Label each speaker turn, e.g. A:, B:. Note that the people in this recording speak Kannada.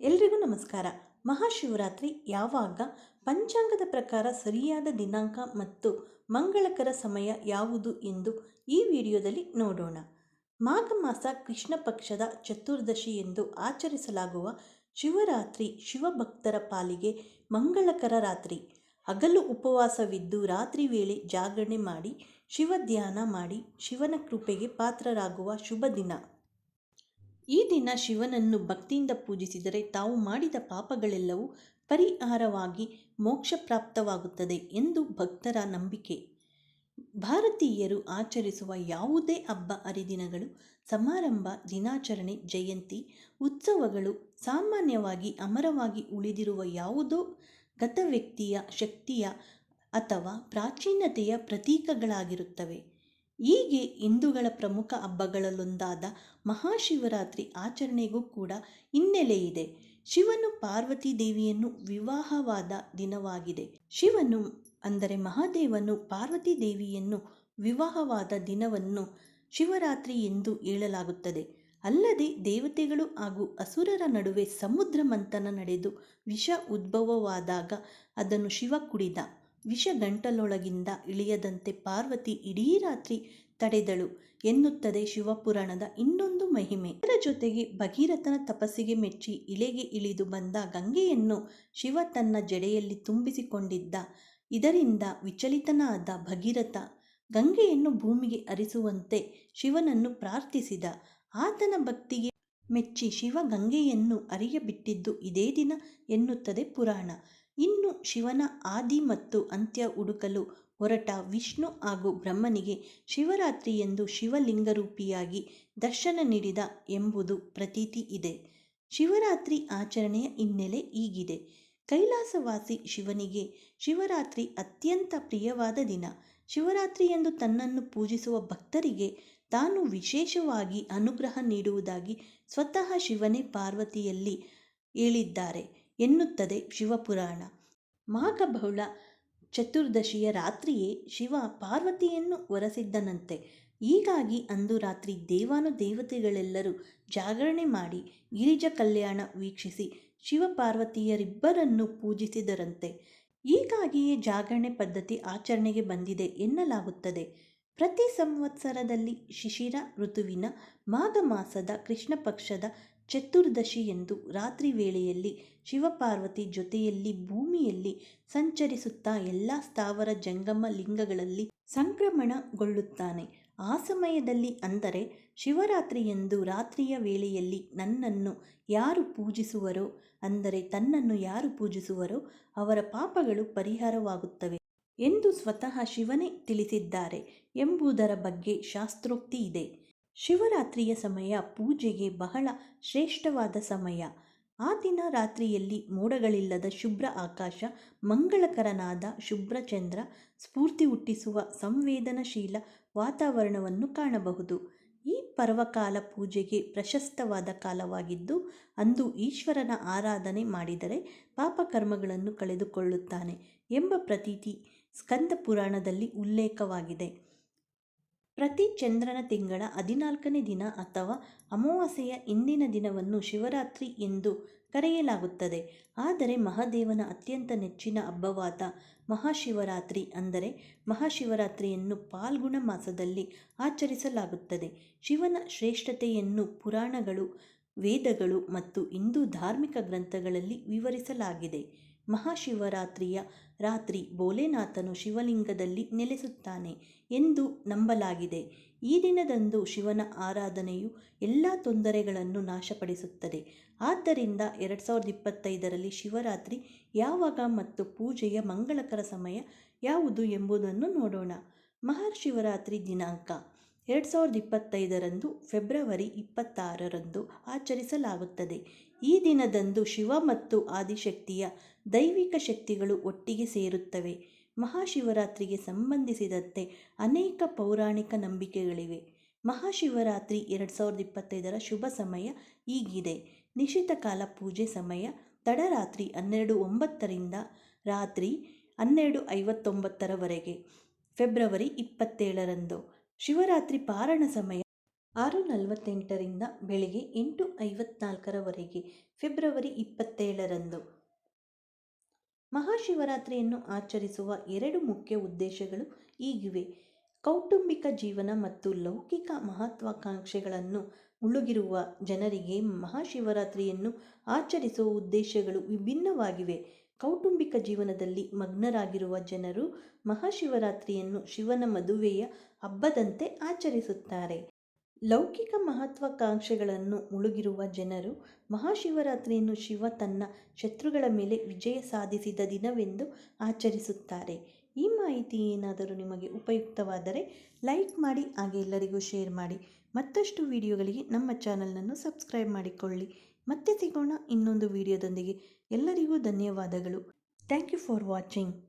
A: ಎಲ್ರಿಗೂ ನಮಸ್ಕಾರ. ಮಹಾಶಿವರಾತ್ರಿ ಯಾವಾಗ ಪಂಚಾಂಗದ ಪ್ರಕಾರ ಸರಿಯಾದ ದಿನಾಂಕ ಮತ್ತು ಮಂಗಳಕರ ಸಮಯ ಯಾವುದು ಎಂದು ಈ ವಿಡಿಯೋದಲ್ಲಿ ನೋಡೋಣ. ಮಾಘ ಮಾಸ ಕೃಷ್ಣ ಪಕ್ಷದ ಚತುರ್ದಶಿ ಎಂದು ಆಚರಿಸಲಾಗುವ ಶಿವರಾತ್ರಿ ಶಿವಭಕ್ತರ ಪಾಲಿಗೆ ಮಂಗಳಕರ ರಾತ್ರಿ. ಹಗಲು ಉಪವಾಸವಿದ್ದು ರಾತ್ರಿ ವೇಳೆ ಜಾಗರಣೆ ಮಾಡಿ ಶಿವ ಧ್ಯಾನ ಮಾಡಿ ಶಿವನ ಕೃಪೆಗೆ ಪಾತ್ರರಾಗುವ ಶುಭ ದಿನ. ಈ ದಿನ ಶಿವನನ್ನು ಭಕ್ತಿಯಿಂದ ಪೂಜಿಸಿದರೆ ತಾವು ಮಾಡಿದ ಪಾಪಗಳೆಲ್ಲವೂ ಪರಿಹಾರವಾಗಿ ಮೋಕ್ಷ ಪ್ರಾಪ್ತವಾಗುತ್ತದೆ ಎಂದು ಭಕ್ತರ ನಂಬಿಕೆ. ಭಾರತೀಯರು ಆಚರಿಸುವ ಯಾವುದೇ ಹಬ್ಬ, ಹರಿದಿನಗಳು, ಸಮಾರಂಭ, ದಿನಾಚರಣೆ, ಜಯಂತಿ, ಉತ್ಸವಗಳು ಸಾಮಾನ್ಯವಾಗಿ ಅಮರವಾಗಿ ಉಳಿದಿರುವ ಯಾವುದೋ ಗತ ವ್ಯಕ್ತಿಯ ಶಕ್ತಿಯ ಅಥವಾ ಪ್ರಾಚೀನತೆಯ ಪ್ರತೀಕಗಳಾಗಿರುತ್ತವೆ. ಹೀಗೆ ಹಿಂದೂಗಳ ಪ್ರಮುಖ ಹಬ್ಬಗಳಲ್ಲೊಂದಾದ ಮಹಾಶಿವರಾತ್ರಿ ಆಚರಣೆಗೂ ಕೂಡ ಹಿನ್ನೆಲೆಯಿದೆ ಶಿವನು ಪಾರ್ವತಿ ದೇವಿಯನ್ನು ವಿವಾಹವಾದ ದಿನವಾಗಿದೆ. ಶಿವನು ಅಂದರೆ ಮಹಾದೇವನು ಪಾರ್ವತಿ ದೇವಿಯನ್ನು ವಿವಾಹವಾದ ದಿನವನ್ನು ಶಿವರಾತ್ರಿ ಎಂದು ಹೇಳಲಾಗುತ್ತದೆ. ಅಲ್ಲದೆ ದೇವತೆಗಳು ಹಾಗೂ ಅಸುರರ ನಡುವೆ ಸಮುದ್ರ ಮಂಥನ ನಡೆದು ವಿಷ ಉದ್ಭವವಾದಾಗ ಅದನ್ನು ಶಿವ ಕುಡಿದ. ವಿಷ ಗಂಟಲೊಳಗಿಂದ ಇಳಿಯದಂತೆ ಪಾರ್ವತಿ ಇಡೀ ರಾತ್ರಿ ತಡೆದಳು ಎನ್ನುತ್ತದೆ ಶಿವಪುರಾಣದ ಇನ್ನೊಂದು ಮಹಿಮೆ. ಇದರ ಜೊತೆಗೆ ಭಗೀರಥನ ತಪಸ್ಸಿಗೆ ಮೆಚ್ಚಿ ಇಲೆಗೆ ಇಳಿದು ಬಂದ ಗಂಗೆಯನ್ನು ಶಿವ ತನ್ನ ಜಡೆಯಲ್ಲಿ ತುಂಬಿಸಿಕೊಂಡಿದ್ದ. ಇದರಿಂದ ವಿಚಲಿತನಾದ ಭಗೀರಥ ಗಂಗೆಯನ್ನು ಭೂಮಿಗೆ ಅರಿಸುವಂತೆ ಶಿವನನ್ನು ಪ್ರಾರ್ಥಿಸಿದ. ಆತನ ಭಕ್ತಿಗೆ ಮೆಚ್ಚಿ ಶಿವ ಗಂಗೆಯನ್ನು ಅರಿಯಬಿಟ್ಟಿದ್ದು ಇದೇ ದಿನ ಎನ್ನುತ್ತದೆ ಪುರಾಣ. ಇನ್ನು ಶಿವನ ಆದಿ ಮತ್ತು ಅಂತ್ಯ ಹುಡುಕಲು ಹೊರಟ ವಿಷ್ಣು ಹಾಗೂ ಬ್ರಹ್ಮನಿಗೆ ಶಿವರಾತ್ರಿ ಎಂದು ಶಿವಲಿಂಗರೂಪಿಯಾಗಿ ದರ್ಶನ ನೀಡಿದ ಎಂಬುದು ಪ್ರತೀತಿ ಇದೆ. ಶಿವರಾತ್ರಿ ಆಚರಣೆಯ ಹಿನ್ನೆಲೆ ಈಗಿದೆ ಕೈಲಾಸವಾಸಿ ಶಿವನಿಗೆ ಶಿವರಾತ್ರಿ ಅತ್ಯಂತ ಪ್ರಿಯವಾದ ದಿನ. ಶಿವರಾತ್ರಿ ಎಂದು ತನ್ನನ್ನು ಪೂಜಿಸುವ ಭಕ್ತರಿಗೆ ತಾನು ವಿಶೇಷವಾಗಿ ಅನುಗ್ರಹ ನೀಡುವುದಾಗಿ ಸ್ವತಃ ಶಿವನೇ ಪಾರ್ವತಿಯಲ್ಲಿ ಹೇಳಿದ್ದಾರೆ. ಎನ್ನುತ್ತದೆ ಶಿವಪುರಾಣ. ಮಾಘಬಹುಳ ಚತುರ್ದಶಿಯ ರಾತ್ರಿಯೇ ಶಿವ ಪಾರ್ವತಿಯನ್ನು ಹೊರಸಿದ್ದನಂತೆ ಹೀಗಾಗಿ ಅಂದು ರಾತ್ರಿ ದೇವಾನು ದೇವತೆಗಳೆಲ್ಲರೂ ಜಾಗರಣೆ ಮಾಡಿ ಗಿರಿಜ ಕಲ್ಯಾಣ ವೀಕ್ಷಿಸಿ ಶಿವಪಾರ್ವತಿಯರಿಬ್ಬರನ್ನು ಪೂಜಿಸಿದರಂತೆ. ಹೀಗಾಗಿಯೇ ಜಾಗರಣೆ ಪದ್ಧತಿ ಆಚರಣೆಗೆ ಬಂದಿದೆ ಎನ್ನಲಾಗುತ್ತದೆ. ಪ್ರತಿ ಸಂವತ್ಸರದಲ್ಲಿ ಶಿಶಿರ ಋತುವಿನ ಮಾಘ ಮಾಸದ ಕೃಷ್ಣ ಪಕ್ಷದ ಚತುರ್ದಶಿ ಎಂದು ರಾತ್ರಿ ವೇಳೆಯಲ್ಲಿ ಶಿವಪಾರ್ವತಿ ಜೊತೆಯಲ್ಲಿ ಭೂಮಿಯಲ್ಲಿ ಸಂಚರಿಸುತ್ತಾ ಎಲ್ಲ ಸ್ಥಾವರ ಜಂಗಮ ಲಿಂಗಗಳಲ್ಲಿ ಸಂಕ್ರಮಣಗೊಳ್ಳುತ್ತಾನೆ. ಆ ಸಮಯದಲ್ಲಿ ಅಂದರೆ ಶಿವರಾತ್ರಿಯಂದು ರಾತ್ರಿಯ ವೇಳೆಯಲ್ಲಿ ನನ್ನನ್ನು ಯಾರು ಪೂಜಿಸುವರೋ, ಅಂದರೆ ತನ್ನನ್ನು ಯಾರು ಪೂಜಿಸುವರೋ ಅವರ ಪಾಪಗಳು ಪರಿಹಾರವಾಗುತ್ತವೆ ಎಂದು ಸ್ವತಃ ಶಿವನೇ ತಿಳಿಸಿದ್ದಾರೆ ಎಂಬುದರ ಬಗ್ಗೆ ಶಾಸ್ತ್ರೋಕ್ತಿ ಇದೆ. ಶಿವರಾತ್ರಿಯ ಸಮಯ ಪೂಜೆಗೆ ಬಹಳ ಶ್ರೇಷ್ಠವಾದ ಸಮಯ. ಆ ದಿನ ರಾತ್ರಿಯಲ್ಲಿ ಮೋಡಗಳಿಲ್ಲದ ಶುಭ್ರ ಆಕಾಶ, ಮಂಗಳಕರನಾದ ಶುಭ್ರಚಂದ್ರ ಸ್ಫೂರ್ತಿ ಹುಟ್ಟಿಸುವ ಸಂವೇದನಶೀಲ ವಾತಾವರಣವನ್ನು ಕಾಣಬಹುದು. ಈ ಪರ್ವಕಾಲ ಪೂಜೆಗೆ ಪ್ರಶಸ್ತವಾದ ಕಾಲವಾಗಿದ್ದು, ಅಂದು ಈಶ್ವರನ ಆರಾಧನೆ ಮಾಡಿದರೆ ಪಾಪಕರ್ಮಗಳನ್ನು ಕಳೆದುಕೊಳ್ಳುತ್ತಾನೆ ಎಂಬ ಪ್ರತೀತಿ ಸ್ಕಂದ ಪುರಾಣದಲ್ಲಿ ಉಲ್ಲೇಖವಾಗಿದೆ. ಪ್ರತಿ ಚಂದ್ರನ ತಿಂಗಳ ಹದಿನಾಲ್ಕನೇ ದಿನ ಅಥವಾ ಅಮಾವಾಸ್ಯೆಯ ಇಂದಿನ ದಿನವನ್ನು ಶಿವರಾತ್ರಿ ಎಂದು ಕರೆಯಲಾಗುತ್ತದೆ. ಆದರೆ ಮಹಾದೇವನ ಅತ್ಯಂತ ನೆಚ್ಚಿನ ಹಬ್ಬವಾದ ಮಹಾಶಿವರಾತ್ರಿ ಅಂದರೆ ಮಹಾಶಿವರಾತ್ರಿಯನ್ನು ಪಾಲ್ಗುಣ ಮಾಸದಲ್ಲಿ ಆಚರಿಸಲಾಗುತ್ತದೆ. ಶಿವನ ಶ್ರೇಷ್ಠತೆಯನ್ನು ಪುರಾಣಗಳು, ವೇದಗಳು ಮತ್ತು ಹಿಂದೂ ಧಾರ್ಮಿಕ ಗ್ರಂಥಗಳಲ್ಲಿ ವಿವರಿಸಲಾಗಿದೆ. ಮಹಾಶಿವರಾತ್ರಿಯ ರಾತ್ರಿ ಭೋಲೆನಾಥನು ಶಿವಲಿಂಗದಲ್ಲಿ ನೆಲೆಸುತ್ತಾನೆ ಎಂದು ನಂಬಲಾಗಿದೆ. ಈ ದಿನದಂದು ಶಿವನ ಆರಾಧನೆಯು ಎಲ್ಲ ತೊಂದರೆಗಳನ್ನು ನಾಶಪಡಿಸುತ್ತದೆ. ಆದ್ದರಿಂದ ಎರಡು ಸಾವಿರದ ಇಪ್ಪತ್ತೈದರಲ್ಲಿ ಶಿವರಾತ್ರಿ ಯಾವಾಗ ಮತ್ತು ಪೂಜೆಯ ಮಂಗಳಕರ ಸಮಯ ಯಾವುದು ಎಂಬುದನ್ನು ನೋಡೋಣ. ಮಹಾಶಿವರಾತ್ರಿ ದಿನಾಂಕ. ಎರಡು ಸಾವಿರದ ಇಪ್ಪತ್ತೈದರಂದು ಫೆಬ್ರವರಿ ಇಪ್ಪತ್ತಾರರಂದು ಆಚರಿಸಲಾಗುತ್ತದೆ. ಈ ದಿನದಂದು ಶಿವ ಮತ್ತು ಆದಿಶಕ್ತಿಯ ದೈವಿಕ ಶಕ್ತಿಗಳು ಒಟ್ಟಿಗೆ ಸೇರುತ್ತವೆ. ಮಹಾಶಿವರಾತ್ರಿಗೆ ಸಂಬಂಧಿಸಿದಂತೆ ಅನೇಕ ಪೌರಾಣಿಕ ನಂಬಿಕೆಗಳಿವೆ. ಮಹಾಶಿವರಾತ್ರಿ ಎರಡು ಸಾವಿರದ ಇಪ್ಪತ್ತೈದರ ಶುಭ ಸಮಯ ಈಗಿದೆ ನಿಶ್ಚಿತ ಕಾಲ ಪೂಜೆ ಸಮಯ ತಡರಾತ್ರಿ ಹನ್ನೆರಡು ಒಂಬತ್ತರಿಂದ ರಾತ್ರಿ ಹನ್ನೆರಡು ಐವತ್ತೊಂಬತ್ತರವರೆಗೆ, ಫೆಬ್ರವರಿ ಇಪ್ಪತ್ತೇಳರಂದು. ಶಿವರಾತ್ರಿ ಪಾರಣ ಸಮಯ ಆರು ನಲವತ್ತೆಂಟರಿಂದ ಬೆಳಿಗ್ಗೆ ಎಂಟು ಐವತ್ನಾಲ್ಕರವರೆಗೆ ಫೆಬ್ರವರಿ ಇಪ್ಪತ್ತೇಳರಂದು. ಮಹಾಶಿವರಾತ್ರಿಯನ್ನು ಆಚರಿಸುವ ಎರಡು ಮುಖ್ಯ ಉದ್ದೇಶಗಳು ಈಗಿವೆ. ಕೌಟುಂಬಿಕ ಜೀವನ ಮತ್ತು ಲೌಕಿಕ ಮಹತ್ವಾಕಾಂಕ್ಷೆಗಳನ್ನು ಮುಳುಗಿರುವ ಜನರಿಗೆ ಮಹಾಶಿವರಾತ್ರಿಯನ್ನು ಆಚರಿಸುವ ಉದ್ದೇಶಗಳು ವಿಭಿನ್ನವಾಗಿವೆ. ಕೌಟುಂಬಿಕ ಜೀವನದಲ್ಲಿ ಮಗ್ನರಾಗಿರುವ ಜನರು ಮಹಾಶಿವರಾತ್ರಿಯನ್ನು ಶಿವನ ಮದುವೆಯ ಹಬ್ಬದಂತೆ ಆಚರಿಸುತ್ತಾರೆ. ಲೌಕಿಕ ಮಹತ್ವಾಕಾಂಕ್ಷೆಗಳನ್ನು ಮುಳುಗಿರುವ ಜನರು ಮಹಾಶಿವರಾತ್ರಿಯನ್ನು ಶಿವ ತನ್ನ ಶತ್ರುಗಳ ಮೇಲೆ ವಿಜಯ ಸಾಧಿಸಿದ ದಿನವೆಂದು ಆಚರಿಸುತ್ತಾರೆ. ಈ ಮಾಹಿತಿ ಏನಾದರೂ ನಿಮಗೆ ಉಪಯುಕ್ತವಾದರೆ ಲೈಕ್ ಮಾಡಿ, ಹಾಗೆ ಎಲ್ಲರಿಗೂ ಶೇರ್ ಮಾಡಿ. ಮತ್ತಷ್ಟು ವಿಡಿಯೋಗಳಿಗೆ ನಮ್ಮ ಚಾನಲನ್ನು ಸಬ್ಸ್ಕ್ರೈಬ್ ಮಾಡಿಕೊಳ್ಳಿ. ಮತ್ತೆ ಸಿಗೋಣ ಇನ್ನೊಂದು ವಿಡಿಯೋದೊಂದಿಗೆ. ಎಲ್ಲರಿಗೂ ಧನ್ಯವಾದಗಳು. Thank you for watching